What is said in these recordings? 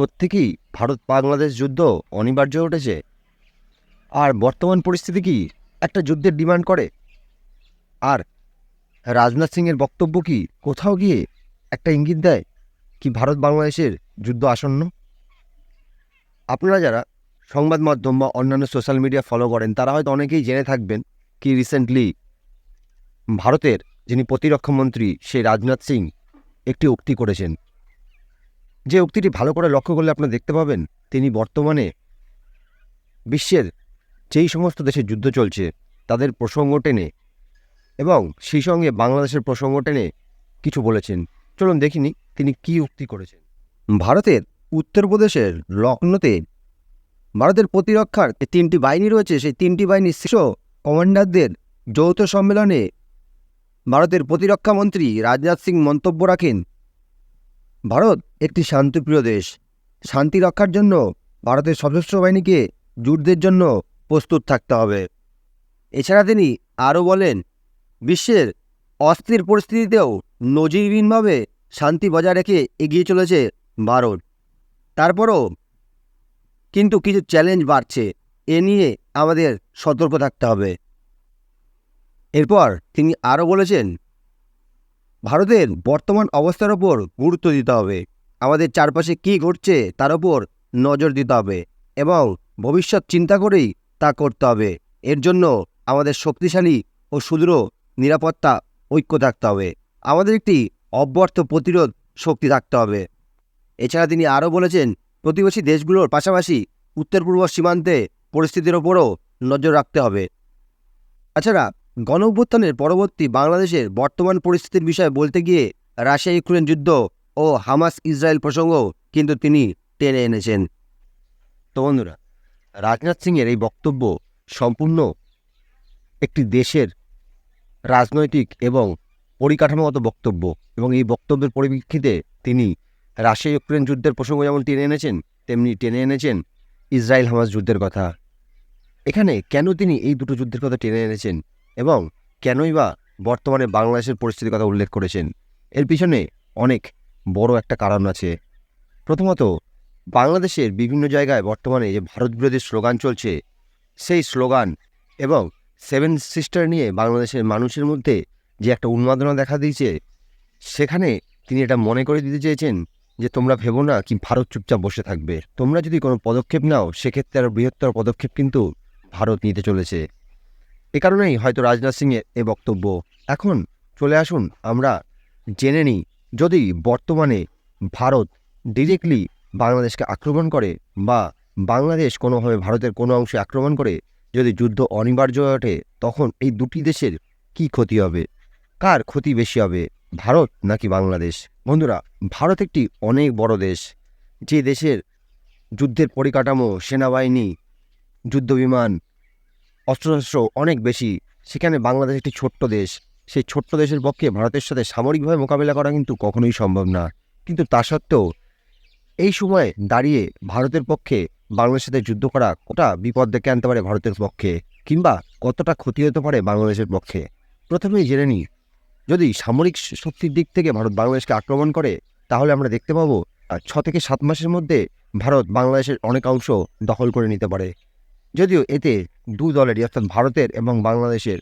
সত্যি কি ভারত বাংলাদেশ যুদ্ধ অনিবার্য উঠেছে? আর বর্তমান পরিস্থিতি কি একটা যুদ্ধের ডিমান্ড করে? আর রাজনাথ সিংয়ের বক্তব্য কি কোথাও গিয়ে একটা ইঙ্গিত দেয় কি ভারত বাংলাদেশের যুদ্ধ আসন্ন? আপনারা যারা সংবাদ মাধ্যম বা অন্যান্য সোশ্যাল মিডিয়া ফলো করেন, তারা হয়তো অনেকেই জেনে থাকবেন কি রিসেন্টলি ভারতের যিনি প্রতিরক্ষামন্ত্রী সেই রাজনাথ সিং একটি উক্তি করেছেন। যে উক্তিটি ভালো করে লক্ষ্য করলে আপনারা দেখতে পাবেন, তিনি বর্তমানে বিশ্বের যেই সমস্ত দেশে যুদ্ধ চলছে, তাদের প্রসঙ্গ টেনে এবং সেই সঙ্গে বাংলাদেশের প্রসঙ্গ টেনে কিছু বলেছেন। চলুন দেখিনি তিনি কি উক্তি করেছেন। ভারতের উত্তরপ্রদেশের লখনৌতে ভারতের প্রতিরক্ষার যে তিনটি বাহিনী রয়েছে, সেই তিনটি বাহিনীর শীর্ষ কমান্ডারদের যৌথ সম্মেলনে ভারতের প্রতিরক্ষা মন্ত্রী রাজনাথ সিং মন্তব্য রাখেন ভারত একটি শান্তিপ্রিয় দেশ। শান্তি রক্ষার জন্য ভারতের সশস্ত্র বাহিনীকে যুদ্ধের জন্য প্রস্তুত থাকতে হবে। এছাড়া তিনি আরও বলেন, বিশ্বের অস্থির পরিস্থিতিতেও নজিরবিহীনভাবে শান্তি বজায় রেখে এগিয়ে চলেছে ভারত। তারপরও কিন্তু কিছু চ্যালেঞ্জ বাড়ছে, এ নিয়ে আমাদের সতর্ক থাকতে হবে। এরপর তিনি আরও বলেছেন ভারতের বর্তমান অবস্থার ওপর গুরুত্ব দিতে হবে। আমাদের চারপাশে কী ঘটছে তার ওপর নজর দিতে হবে এবং ভবিষ্যৎ চিন্তা করেই তা করতে হবে। এর জন্য আমাদের শক্তিশালী ও সুদৃঢ় নিরাপত্তা ঐক্য থাকতে হবে। আমাদের একটি অব্যর্থ প্রতিরোধ শক্তি থাকতে হবে। এছাড়া তিনি আরও বলেছেন, প্রতিবেশী দেশগুলোর পাশাপাশি উত্তর পূর্ব সীমান্তে পরিস্থিতির ওপরও নজর রাখতে হবে। তাছাড়া গণ অভ্যুত্থানের পরবর্তী বাংলাদেশের বর্তমান পরিস্থিতির বিষয়ে বলতে গিয়ে রাশিয়া ইউক্রেন যুদ্ধ ও হামাস ইসরায়েল প্রসঙ্গ কিন্তু তিনি টেনে এনেছেন। তো বন্ধুরা, রাজনাথ সিংয়ের এই বক্তব্য সম্পূর্ণ একটি দেশের রাজনৈতিক এবং পরিকাঠামোগত বক্তব্য এবং এই বক্তব্যের পরিপ্রেক্ষিতে তিনি রাশিয়া ইউক্রেন যুদ্ধের প্রসঙ্গ যেমন টেনে এনেছেন, তেমনি টেনে এনেছেন ইসরায়েল হামাস যুদ্ধের কথা। এখানে কেন তিনি এই দুটো যুদ্ধের কথা টেনে এনেছেন? এবং কেনই বা বর্তমানে বাংলাদেশের পরিস্থিতির কথা উল্লেখ করেছেন। এর পিছনে অনেক বড় একটা কারণ আছে। প্রথমত, বাংলাদেশের বিভিন্ন জায়গায় বর্তমানে যে ভারত বিরোধী স্লোগান চলছে, সেই স্লোগান এবং সেভেন সিস্টার নিয়ে বাংলাদেশের মানুষের মধ্যে যে একটা উন্মাদনা দেখা দিয়েছে, সেখানে তিনি এটা মনে করে দিতে চেয়েছেন যে, তোমরা ভেবো না কি ভারত চুপচাপ বসে থাকবে। তোমরা যদি কোনো পদক্ষেপ নাও, সেক্ষেত্রে আরও বৃহত্তর পদক্ষেপ কিন্তু ভারত নিতে চলেছে। এ কারণেই হয়তো রাজনাথ সিংয়ের এ বক্তব্য। এখন চলে আসুন আমরা জেনে নিই, যদি বর্তমানে ভারত ডিরেক্টলি বাংলাদেশকে আক্রমণ করে বা বাংলাদেশ কোনোভাবে ভারতের কোনো অংশে আক্রমণ করে, যদি যুদ্ধ অনিবার্য ওঠে তখন এই দুটি দেশের কি ক্ষতি হবে? কার ক্ষতি বেশি হবে, ভারত নাকি বাংলাদেশ? বন্ধুরা, ভারত একটি অনেক বড় দেশ। যে দেশের যুদ্ধের পরিকাঠামো, সেনাবাহিনী যুদ্ধবিমান অস্ত্রশস্ত্র অনেক বেশি। সেখানে বাংলাদেশ একটি ছোট্ট দেশ। সেই ছোট্ট দেশের পক্ষে ভারতের সাথে সামরিকভাবে মোকাবিলা করা কিন্তু কখনোই সম্ভব না। কিন্তু তা সত্ত্বেও এই সময়ে দাঁড়িয়ে ভারতের পক্ষে বাংলাদেশের সাথে যুদ্ধ করা কতটা বিপদ ডেকে আনতে পারে ভারতের পক্ষে? কিংবা কতটা ক্ষতি হতে পারে বাংলাদেশের পক্ষে? প্রথমেই জেনে নিই, যদি সামরিক শক্তির দিক থেকে ভারত বাংলাদেশকে আক্রমণ করে, তাহলে আমরা দেখতে পাবো ছ থেকে সাত মাসের মধ্যে ভারত বাংলাদেশের অনেক অংশ দখল করে নিতে পারে। যদিও এতে দু দলেরই, অর্থাৎ ভারতের এবং বাংলাদেশের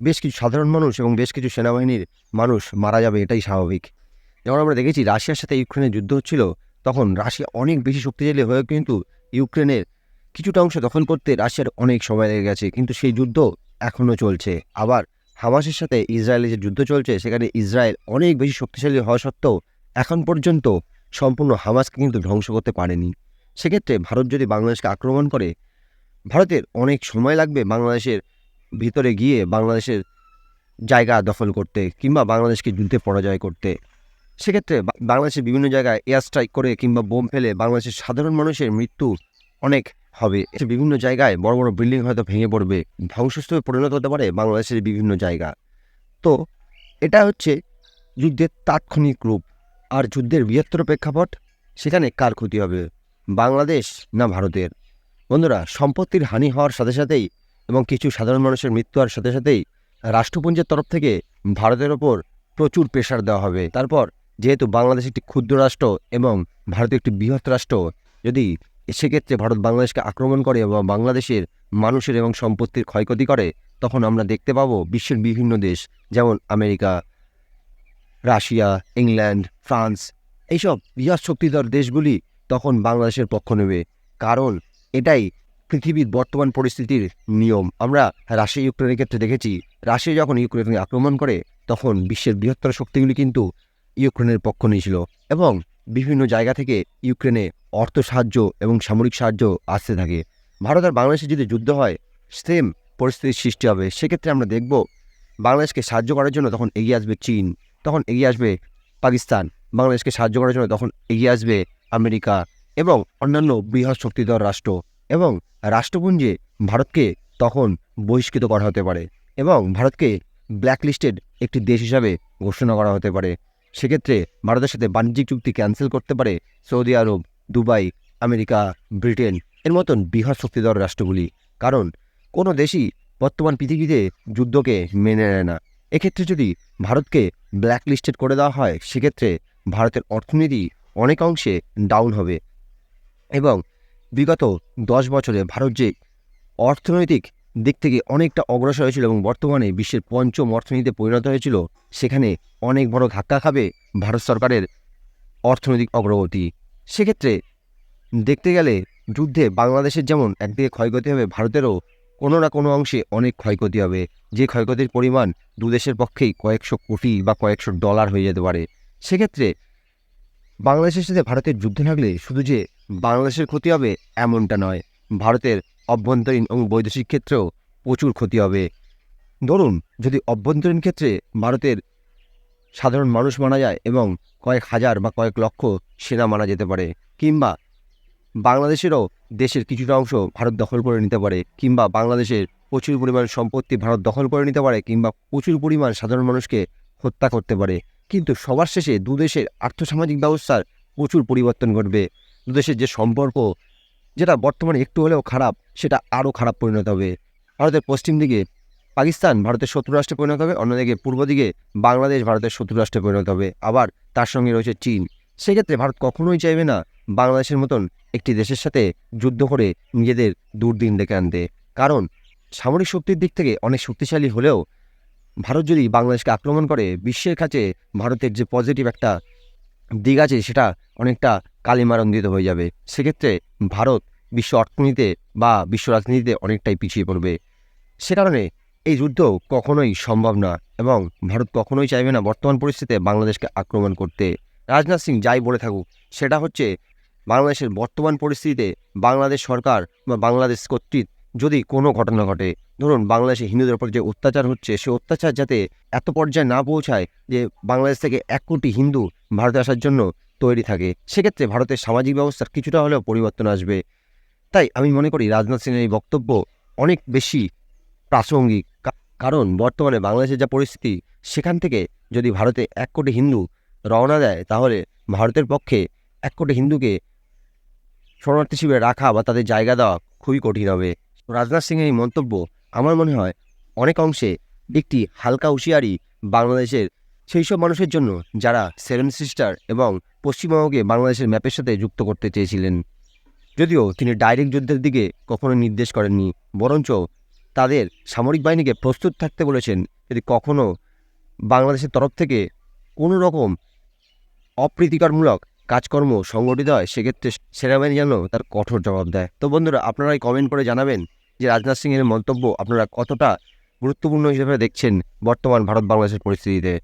বেশ কিছু সাধারণ মানুষ এবং বেশ কিছু সেনাবাহিনীর মানুষ মারা যাবে, এটাই স্বাভাবিক। যেমন আমরা দেখেছি, রাশিয়ার সাথে ইউক্রেনের যুদ্ধ হচ্ছিল, তখন রাশিয়া অনেক বেশি শক্তিশালী হয়েও কিন্তু ইউক্রেনের কিছুটা অংশ দখল করতে রাশিয়ার অনেক সময় লেগে গেছে, কিন্তু সেই যুদ্ধ এখনও চলছে। আবার হামাসের সাথে ইসরায়েলের যে যুদ্ধ চলছে, সেখানে ইসরায়েল অনেক বেশি শক্তিশালী হওয়া সত্ত্বেও এখন পর্যন্ত সম্পূর্ণ হামাসকে কিন্তু ধ্বংস করতে পারেনি। সেক্ষেত্রে ভারত যদি বাংলাদেশকে আক্রমণ করে ভারতের অনেক সময় লাগবে বাংলাদেশের ভিতরে গিয়ে বাংলাদেশের জায়গা দখল করতে কিংবা বাংলাদেশকে যুদ্ধে পরাজয় করতে। সেক্ষেত্রে বাংলাদেশের বিভিন্ন জায়গায় এয়ার স্ট্রাইক করে কিংবা বোম ফেলে বাংলাদেশের সাধারণ মানুষের মৃত্যু অনেক হবে। বিভিন্ন জায়গায় বড় বড় বিল্ডিং হয়তো ভেঙে পড়বে, ধ্বংসস্তূপে পরিণত হতে পারে বাংলাদেশের বিভিন্ন জায়গা। তো এটা হচ্ছে যুদ্ধের তাৎক্ষণিক রূপ আর যুদ্ধের বৃহত্তর প্রেক্ষাপট, সেখানে কার ক্ষতি হবে? বাংলাদেশ না ভারতের? বন্ধুরা, সম্পত্তির হানি হওয়ার সাথে সাথেই এবং কিছু সাধারণ মানুষের মৃত্যু হওয়ার সাথে সাথেই রাষ্ট্রপুঞ্জের তরফ থেকে ভারতের ওপর প্রচুর প্রেশার দেওয়া হবে। তারপর যেহেতু বাংলাদেশ একটি ক্ষুদ্র রাষ্ট্র এবং ভারত একটি বৃহৎ রাষ্ট্র, যদি সেক্ষেত্রে ভারত বাংলাদেশকে আক্রমণ করে এবং বাংলাদেশের মানুষের এবং সম্পত্তির ক্ষয়ক্ষতি করে, তখন আমরা দেখতে পাবো বিশ্বের বিভিন্ন দেশ, যেমন আমেরিকা, রাশিয়া, ইংল্যান্ড, ফ্রান্স, এইসব বৃহৎ শক্তিধর দেশগুলি তখন বাংলাদেশের পক্ষ নেবে। কারণ এটাই পৃথিবীর বর্তমান পরিস্থিতির নিয়ম। আমরা রাশিয়া, ইউক্রেনের ক্ষেত্রে দেখেছি, রাশিয়া যখন ইউক্রেনকে আক্রমণ করে, তখন বিশ্বের বৃহত্তর শক্তিগুলি কিন্তু ইউক্রেনের পক্ষ নিয়েছিল এবং বিভিন্ন জায়গা থেকে ইউক্রেনে অর্থ সাহায্য এবং সামরিক সাহায্য আসতে থাকে। ভারত আর বাংলাদেশে যদি যুদ্ধ হয় সেম পরিস্থিতির সৃষ্টি হবে। সেক্ষেত্রে আমরা দেখব বাংলাদেশকে সাহায্য করার জন্য তখন এগিয়ে আসবে চীন, তখন এগিয়ে আসবে পাকিস্তান। বাংলাদেশকে সাহায্য করার জন্য তখন এগিয়ে আসবে আমেরিকা। এবং অন্যান্য বৃহৎ শক্তিধর রাষ্ট্র এবং রাষ্ট্রপুঞ্জে ভারতকে তখন বহিষ্কৃত করা হতে পারে এবং ভারতকে ব্ল্যাকলিস্টেড একটি দেশ হিসাবে ঘোষণা করা হতে পারে। সেক্ষেত্রে ভারতের সাথে বাণিজ্যিক চুক্তি ক্যান্সেল করতে পারে Saudi Arabia, Dubai, America, Britain এর মতন বৃহৎ শক্তিধর রাষ্ট্রগুলি। কারণ কোনো দেশই বর্তমান পৃথিবীতে যুদ্ধকে মেনে নেয় না। এক্ষেত্রে যদি ভারতকে ব্ল্যাকলিস্টেড করে দেওয়া হয়, সেক্ষেত্রে ভারতের অর্থনীতি অনেক অংশে ডাউন হবে। এবং বিগত দশ বছরে ভারত যে অর্থনৈতিক দিক থেকে অনেকটা অগ্রসর হয়েছিল এবং বর্তমানে বিশ্বের পঞ্চম অর্থনীতিতে পরিণত হয়েছিল, সেখানে অনেক বড় ধাক্কা খাবে ভারত সরকারের অর্থনৈতিক অগ্রগতি। সেক্ষেত্রে দেখতে গেলে যুদ্ধে বাংলাদেশের যেমন একদিকে ক্ষয়ক্ষতি হবে, ভারতেরও কোনো না কোনো অংশে অনেক ক্ষয়ক্ষতি হবে। যে ক্ষয়ক্ষতির পরিমাণ দু দেশের পক্ষেই কয়েকশো কোটি বা কয়েকশো ডলার হয়ে যেতে পারে। সেক্ষেত্রে বাংলাদেশের সাথে ভারতের যুদ্ধ থাকলে শুধু যে বাংলাদেশের ক্ষতি হবে এমনটা নয়। ভারতের অভ্যন্তরীণ এবং বৈদেশিক ক্ষেত্রেও প্রচুর ক্ষতি হবে। ধরুন, যদি অভ্যন্তরীণ ক্ষেত্রে ভারতের সাধারণ মানুষ মারা যায় এবং কয়েক হাজার বা কয়েক লক্ষ সেনা মারা যেতে পারে, কিংবা বাংলাদেশেরও দেশের কিছুটা অংশ ভারত দখল করে নিতে পারে, কিংবা বাংলাদেশের প্রচুর পরিমাণ সম্পত্তি ভারত দখল করে নিতে পারে, কিংবা প্রচুর পরিমাণ সাধারণ মানুষকে হত্যা করতে পারে, কিন্তু সবার শেষে দু দেশের আর্থসামাজিক ব্যবস্থার প্রচুর পরিবর্তন ঘটবে। দু দেশের যে সম্পর্ক যেটা বর্তমানে একটু হলেও খারাপ, সেটা আরও খারাপ পরিণত হবে। ভারতের পশ্চিম দিকে পাকিস্তান ভারতের শত্রু রাষ্ট্রে পরিণত হবে, অন্যদিকে পূর্ব দিকে বাংলাদেশ ভারতের শত্রু রাষ্ট্রে পরিণত হবে। আবার তার সঙ্গে রয়েছে চীন। সেক্ষেত্রে ভারত কখনোই চাইবে না বাংলাদেশের মতন একটি দেশের সাথে যুদ্ধ করে নিজেদের দুর্দিন ডেকে আনতে। কারণ সামরিক শক্তির দিক থেকে অনেক শক্তিশালী হলেও ভারত যদি বাংলাদেশকে আক্রমণ করে, বিশ্বের কাছে ভারতের যে পজিটিভ একটা দিক আছে, সেটা অনেকটা কালিমারন্দিত হয়ে যাবে। সেক্ষেত্রে ভারত বিশ্ব অর্থনীতিতে বা বিশ্ব রাজনীতিতে অনেকটাই পিছিয়ে পড়বে। সে কারণে এই যুদ্ধ কখনোই সম্ভব না এবং ভারত কখনোই চাইবে না বর্তমান পরিস্থিতিতে বাংলাদেশকে আক্রমণ করতে। রাজনাথ সিং যাই বলে থাকুক, সেটা হচ্ছে বাংলাদেশের বর্তমান পরিস্থিতিতে বাংলাদেশ সরকার বা বাংলাদেশ কর্তৃক যদি কোনো ঘটনা ঘটে, ধরুন বাংলাদেশে হিন্দুদের উপর যে অত্যাচার হচ্ছে, সে অত্যাচার যাতে এত পর্যায়ে না পৌঁছায় যে বাংলাদেশ থেকে এক কোটি হিন্দু ভারতে আসার জন্য তৈরি থাকে। সেক্ষেত্রে ভারতের সামাজিক ব্যবস্থার কিছুটা হলেও পরিবর্তন আসবে। তাই আমি মনে করি রাজনাথ সিংয়ের এই বক্তব্য অনেক বেশি প্রাসঙ্গিক। কারণ বর্তমানে বাংলাদেশের যা পরিস্থিতি, সেখান থেকে যদি ভারতে এক কোটি হিন্দু রওনা দেয়, তাহলে ভারতের পক্ষে এক কোটি হিন্দুকে শরণার্থী শিবিরে রাখা বা তাদের জায়গা দেওয়া খুবই কঠিন হবে। রাজনাথ সিংয়ের এই মন্তব্য আমার মনে হয় অনেক অংশে একটি হালকা হুঁশিয়ারি বাংলাদেশের সেই সব মানুষের জন্য যারা সেভেন সিস্টার এবং পশ্চিমবঙ্গকে বাংলাদেশের ম্যাপের সাথে যুক্ত করতে চেয়েছিলেন। যদিও তিনি ডাইরেক্ট যুদ্ধের দিকে কখনো নির্দেশ করেননি, বরঞ্চ তাদের সামরিক বাহিনীকে প্রস্তুত থাকতে বলেছেন যদি কখনো বাংলাদেশের তরফ থেকে কোনো রকম অপ্রীতিকরমূলক কাজকর্ম সংগঠিত হয়, সেক্ষেত্রে সেনাবাহিনী যেন তার কঠোর জবাব দেয়। তো বন্ধুরা আপনারাই কমেন্ট করে জানাবেন যে রাজনাথ সিংয়ের মন্তব্য আপনারা কতটা গুরুত্বপূর্ণ হিসেবে দেখছেন বর্তমান ভারত বাংলাদেশের পরিস্থিতিতে।